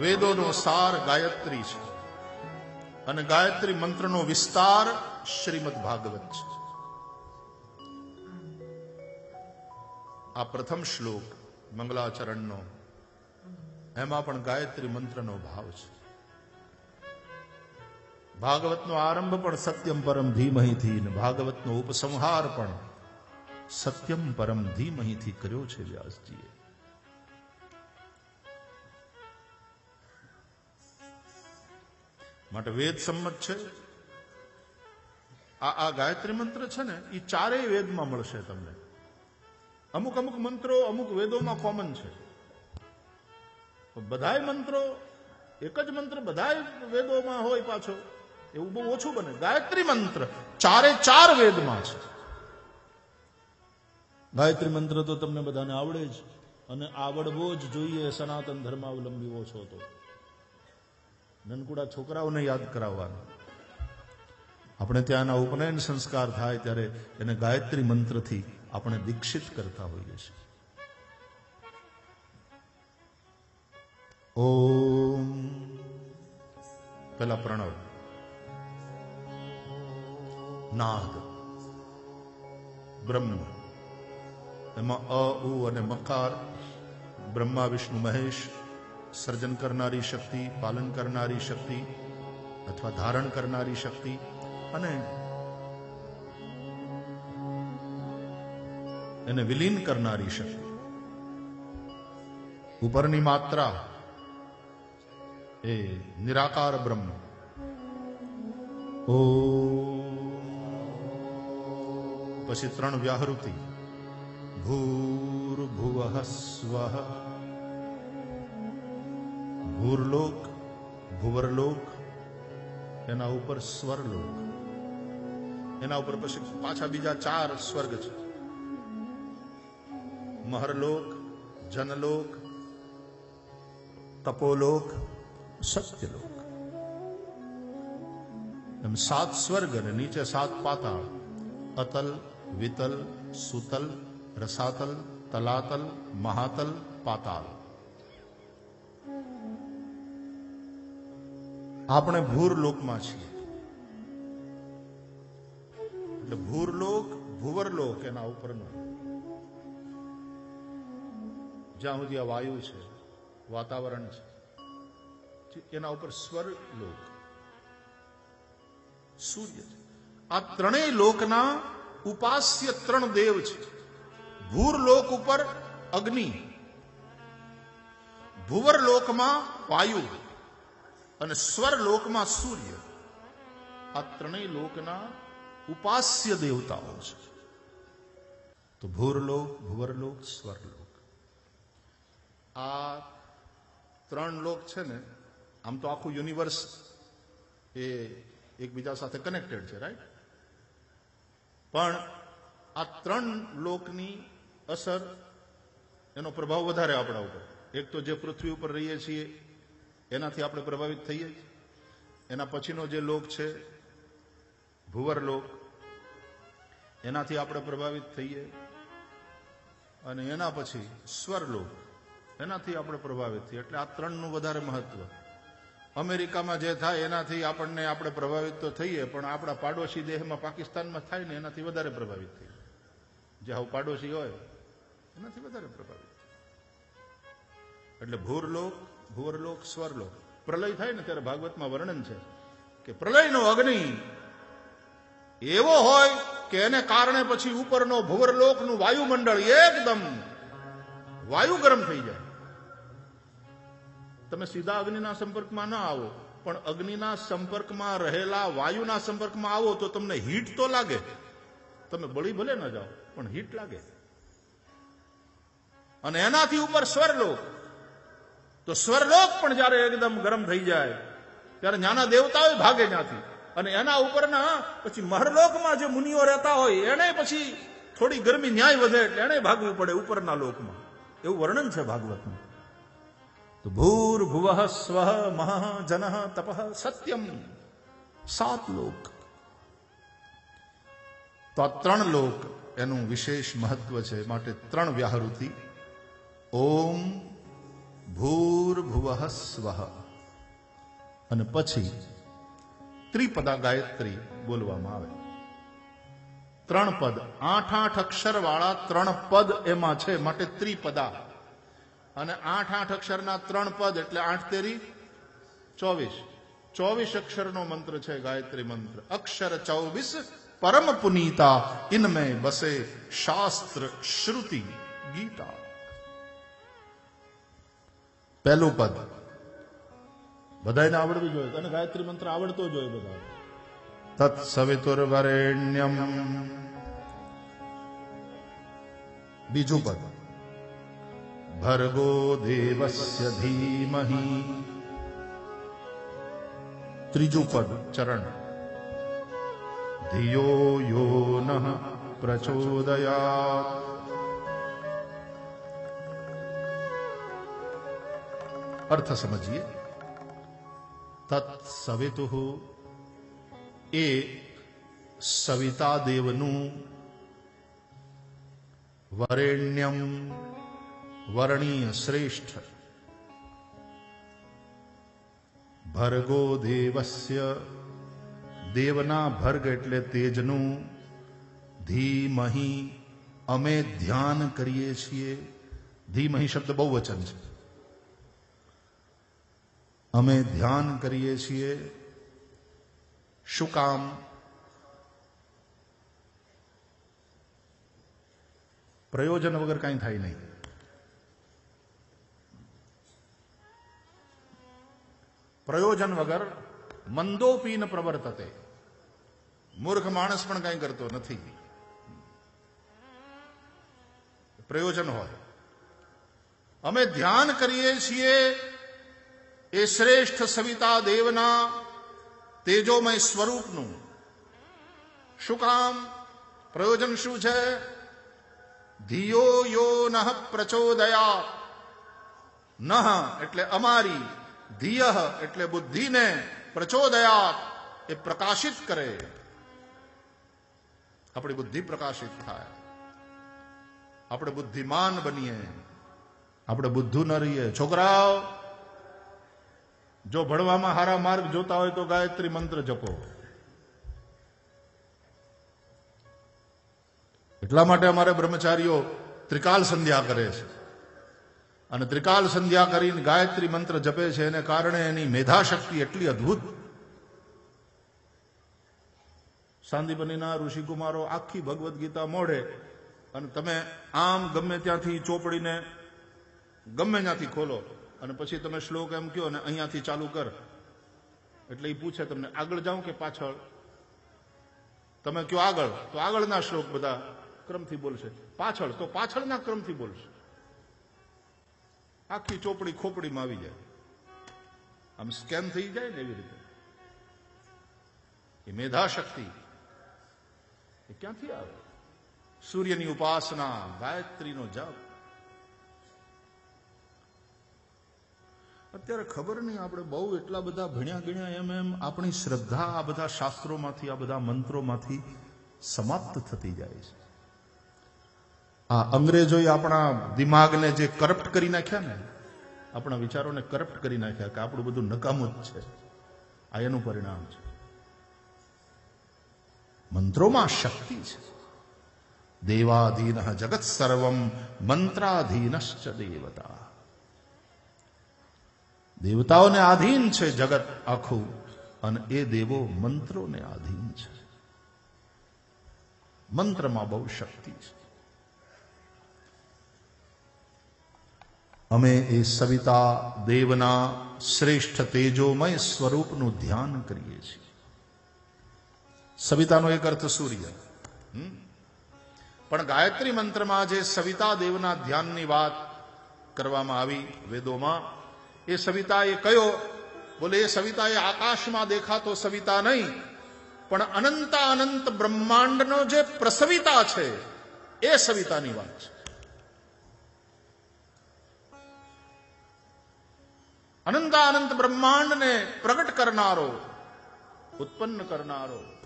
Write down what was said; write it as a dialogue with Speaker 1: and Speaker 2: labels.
Speaker 1: વેદોનો સાર ગાયત્રી છે. અને ગાયત્રી મંત્રનો વિસ્તાર શ્રીમદ ભાગવત છે. આ પ્રથમ શ્લોક મંગલાચરણનો એમાં પણ ગાયત્રી મંત્રનો ભાવ છે. ભાગવતનો આરંભ પણ સત્યમ પરમ ધીમહીથી ભાગવતનો ઉપસંહાર પણ સત્યમ પરમ ધીમહીથી કર્યો છે વ્યાસજીએ. માટે વેદ સંમત છે. આ આ ગાયત્રી મંત્ર છે ને એ ચારેય વેદમાં મળશે તમને. અમુક અમુક મંત્રો અમુક વેદોમાં કોમન છે. બધાય મંત્રો, એક જ મંત્ર બધાય વેદોમાં હોય પાછો, એવું બહુ ઓછું બને. ગાયત્રી મંત્ર ચારે ચાર વેદમાં છે. ગાયત્રી મંત્ર તો તમને બધાને આવડે જ. અને આવડવો જ જોઈએ, સનાતન ધર્માવલંબીઓ છો તો. નનકુડા છોકરાઓને યાદ કરાવવાના. આપણે ત્યાંના ઉપનયન સંસ્કાર થાય ત્યારે એને ગાયત્રી મંત્રથી આપણે દીક્ષિત કરતા હોઈએ છીએ. ઓમ. પેલા પ્રણવ. નાગ. બ્રહ્મ. એમાં અ, ઉ અને મકાર. બ્રહ્મા, વિષ્ણુ, મહેશ. સર્જન કરનારી શક્તિ, પાલન કરનારી શક્તિ, અથવા ધારણ કરનારી શક્તિ, અને એને વિલીન કરનારી શક્તિ. ઉપરની માત્રા એ નિરાકાર બ્રહ્મ. ઓ. પછી ત્રણ વ્યાહૃતિ. ભૂર્ભુવ સ્વ. ભૂરલોક ભુવરલોક એના ઉપર સ્વરલોક એના ઉપર પછી પાછા બીજા ચાર સ્વર્ગ છે મહરલોક જનલોક તપોલોક સત્યલોક એમ સાત સ્વર્ગ અને નીચે સાત પાતાળ અતલ વિતલ સુતલ રસાતલ તલાતલ મહાતલ પાતાળ આપણે ભૂરલોકમાં છીએ. એટલે ભૂરલોક ભુવરલોક એના ઉપરનો જ્યાં સુધી આ વાયુ છે, વાતાવરણ છે એના ઉપર સ્વરલોક સૂર્ય છે. આ ત્રણેય લોકના ઉપાસ્ય ત્રણ દેવ છે. ભૂરલોક ઉપર અગ્નિ, ભુવર લોકમાં વાયુ. અને સ્વરલોકમાં સૂર્ય આ ત્રણેય લોકના ઉપાસ્ય દેવતાઓ છે. તો ભૂરલોક, ભુવરલોક, સ્વરલોક. આ ત્રણ લોક છે ને, આમ તો આખું યુનિવર્સ એ એકબીજા સાથે કનેક્ટેડ છે રાઈટ પણ આ ત્રણ લોકની અસર, એનો પ્રભાવ વધારે આપણા ઉપર. એક તો જે પૃથ્વી ઉપર રહીએ છીએ એનાથી આપણે પ્રભાવિત થઈએ એના પછીનો જે લોક છે, ભુવર લોક, એનાથી આપણે પ્રભાવિત થઈએ. અને એના પછી સ્વર લોક, એનાથી આપણે પ્રભાવિત થઈએ. એટલે આ ત્રણનું વધારે મહત્વ. અમેરિકામાં જે થાય એનાથી આપણને આપણે પ્રભાવિત તો થઈએ, પણ આપણા પાડોશી દેહમાં પાકિસ્તાનમાં થાય ને એનાથી વધારે પ્રભાવિત થઈએ. જે આવું પાડોશી હોય, એનાથી વધારે પ્રભાવિત એટલે ભૂરલોક ભુવરલોક સ્વરલોક. પ્રલય થાય ને ત્યારે ભાગવતમાં વર્ણન છે કે પ્રલયનો અગ્નિ એવો હોય કે એને કારણે પછી ઉપરનો ભુવરલોકનું વાયુમંડળ એકદમ વાયુ ગરમ થઈ જાય. તમે સીધા અગ્નિના સંપર્કમાં ના આવો, પણ અગ્નિના સંપર્કમાં રહેલા વાયુના સંપર્કમાં આવો તો તમને હીટ તો લાગે. તમે બળી ભલે ન જાઓ, પણ હીટ લાગે. અને એનાથી ઉપર સ્વરલોક. તો સ્વરલોક પણ જ્યારે એકદમ ગરમ થઈ જાય, ત્યારે નાના દેવતાઓ ભાગે ત્યાંથી. અને એના ઉપરના પછી મહરલોકમાં જે મુનિઓ રહેતા હોય, એને પછી થોડી ગરમી ન્યાય વધે એટલે એને ભાગવું પડે ઉપરના લોકમાં. એવું વર્ણન છે ભાગવતનું. તો ભૂર ભુવ સ્વ મહ જન તપ સત્યમ. સાત લોક. તો આ ત્રણ લોક એનું વિશેષ મહત્વ છે. માટે ત્રણ વ્યાહૃતિ. ઓમ ભૂર સ્વ. અને પછી ત્રિપદા ગાયત્રી બોલવામાં આવે. ત્રણ પદ આઠ આઠ અક્ષર વાળા ત્રણ પદ એમાં છે માટે ત્રિપદા. અને આઠ આઠ અક્ષરના ત્રણ પદ એટલે આઠ તેરી, ચોવીસ. ચોવીસ અક્ષરનો મંત્ર છે ગાયત્રી મંત્ર. અક્ષર ચોવીસ, પરમ પુનીતા, ઇનમે બસે શાસ્ત્ર શ્રુતિ ગીતા. પહેલું પદ. બધાને આવડવું જોઈએ. અને ગાયત્રી મંત્ર આવડતો જોઈએ બધા તત્સવિતુર્વરેણ્યમ. બીજું પદ. ભર્ગો દેવસ્ય ધીમહી. ત્રીજું પદ, ચરણ. ધિયો યો ન પ્રચોદયાત. અર્થ સમજીએ. એ સવિતા દેવનું વરેણ્યમ વર્ણીય શ્રેષ્ઠ. ભર્ગો દેવસ્ય, દેવના ભર્ગ એટલે તેજનું, ધીમહી અમે ધ્યાન કરીએ છીએ. ધીમહી શબ્દ બહુ વચન છે. અમે ધ્યાન કરીએ છીએ શું કામ? પ્રયોજન વગર કાંઈ થાય નહીં. પ્રયોજન વગર મંદોપીન પ્રવર્તતે. મૂર્ખ માણસ પણ કાંઈ કરતો નથી. પ્રયોજન હોય. અમે ધ્યાન કરીએ છીએ એ શ્રેષ્ઠ સવિતા દેવના તેજોમય સ્વરૂપનું. શું કામ? પ્રયોજન શું છે? ધિયો યો નહ પ્રચોદયા નહ એટલે અમારી, ધિય એટલે બુદ્ધિને પ્રચોદયા એ પ્રકાશિત કરે. આપણી બુદ્ધિ પ્રકાશિત થાય. આપણે બુદ્ધિમાન બનીએ. આપણે બુદ્ધુ ન રહીએ. છોકરાઓ જો ભણવામાં હારા માર્ગ જોતા હોય તો ગાયત્રી મંત્ર જપો. એટલા માટે અમારે બ્રહ્મચારીઓ ત્રિકાલ સંધ્યા કરે છે. અને ત્રિકાલ સંધ્યા કરીને ગાયત્રી મંત્ર જપે છે, એને કારણે એની મેધાશક્તિ એટલી અદ્ભુત. સાંદીપનીના ઋષિકુમારો આખી ભગવદ્ ગીતા મોઢે અને તમે આમ ગમે ત્યાંથી ચોપડીને ગમે ત્યાંથી ખોલો. અને પછી તમે શ્લોક એમ કહો ને અહીંયાથી ચાલુ કર. એટલે એ પૂછે તમને, આગળ જાઉં કે પાછળ? તમે કયો, આગળ. તો આગળના શ્લોક બધા ક્રમથી બોલશે. પાછળ. તો પાછળના ક્રમથી બોલશે. આખી ચોપડી ખોપડીમાં આવી જાય. આમ સ્કેન થઈ જાય ને એવી રીતે. એ મેધાશક્તિ. એ ક્યાંથી આવે? સૂર્યની ઉપાસના ગાયત્રીનો જપ. અત્યારે ખબર નહીં, આપણે બહુ એટલા બધા ભણ્યા ગણ્યા એમ એમ આપણી શ્રદ્ધા આ બધા શાસ્ત્રોમાંથી, આ બધા મંત્રોમાંથી સમાપ્ત થતી જાય છે. આ અંગ્રેજોએ આપણા દિમાગને જે કરપ્ટ કરી નાખ્યા ને, આપણા વિચારોને કરપ્ટ કરી નાખ્યા કે આપણું બધું નકામું જ છે. આ એનું પરિણામ છે. મંત્રોમાં શક્તિ છે. દેવાધીન જગત સર્વમ મંત્રાધીનશ્ચ દેવતા. દેવતાઓને આધીન છે જગત આખું, અને એ દેવો મંત્રોને આધીન છે. મંત્રમાં બહુ શક્તિ છે. અમે એ સવિતા દેવના શ્રેષ્ઠ તેજોમય સ્વરૂપનું ધ્યાન કરીએ છીએ. સવિતાનો એક અર્થ સૂર્ય? પણ ગાયત્રી મંત્રમાં જે સવિતા દેવના ધ્યાનની વાત કરવામાં આવી વેદોમાં એ સવિતા એ કયો બોલે, એ સવિતા એ આકાશમાં દેખાતો સવિતા નહીં, પણ અનંતા અનંત બ્રહ્માંડનો જે પ્રસવિતા છે, એ સવિતાની વાત છે. અનંત અનંત બ્રહ્માંડને પ્રગટ કરનારો, ઉત્પન્ન કરનારો